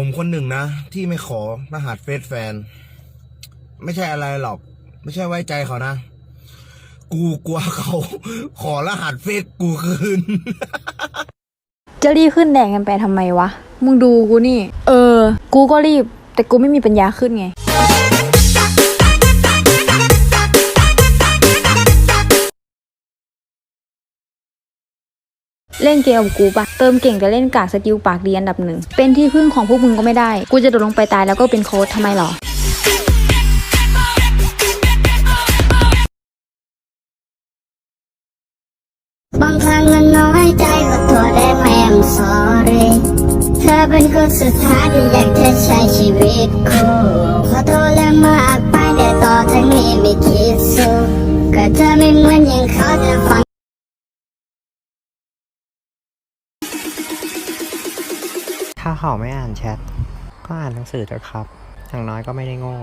ผมคนหนึ่งนะ ที่ไม่ขอรหัสเฟซแฟน ไม่ใช่อะไรหรอก ไม่ใช่ไว้ใจเขานะ กูกลัวเขา ขอรหัสเฟซกูคืน จะรีบขึ้นแดงกันไปทำไมวะ มึงดูกูนี่ เออ กูก็รีบ แต่กูไม่มีปัญญาขึ้นไง เล่นเกมกูปะเติมเก่งแต่เล่นกากสกิลปากดีอันดับหนึ่ง เป็นที่พึ่งของพวกมึงก็ไม่ได้ กูจะโดดลงไปตายแล้วก็เป็นโค้ดทำไมหรอางครั้งมันน้อยใจขอโทษได้ไหม I'm sorry เธอเป็นคนสุดท้ายที่อยากจะใช้ชีวิตคู่ขอโทษและมากไปแต่ต่อทั้งนี้ไม่คิดสู้ก็เธอไม่เหมือนอย่างเขาจะฟัง ถ้าเขาไม่อ่านแชท ก็อ่านหนังสือเถอะครับ อย่างน้อยก็ไม่ได้โง่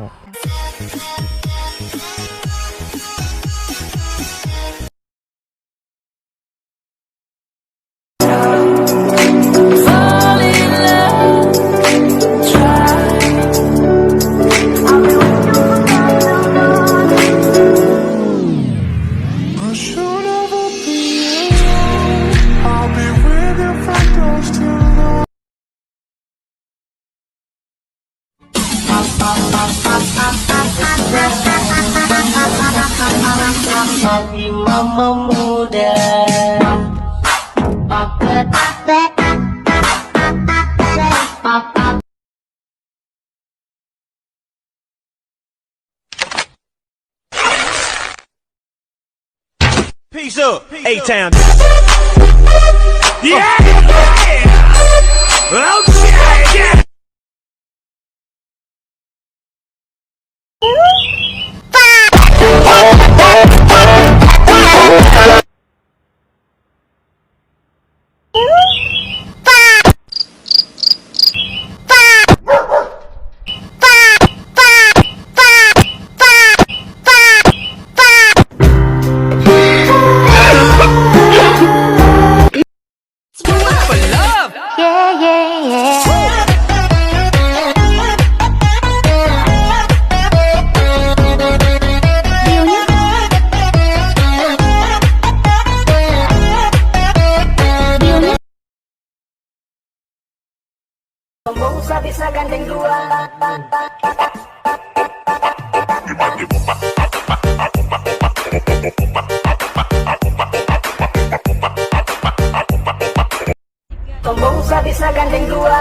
Mama muda Peace up, A-Town. Yeah! Oh. yeah, yeah. Pembusa bisa gandeng dua Dimati bomba Pembusa bisa gandeng dua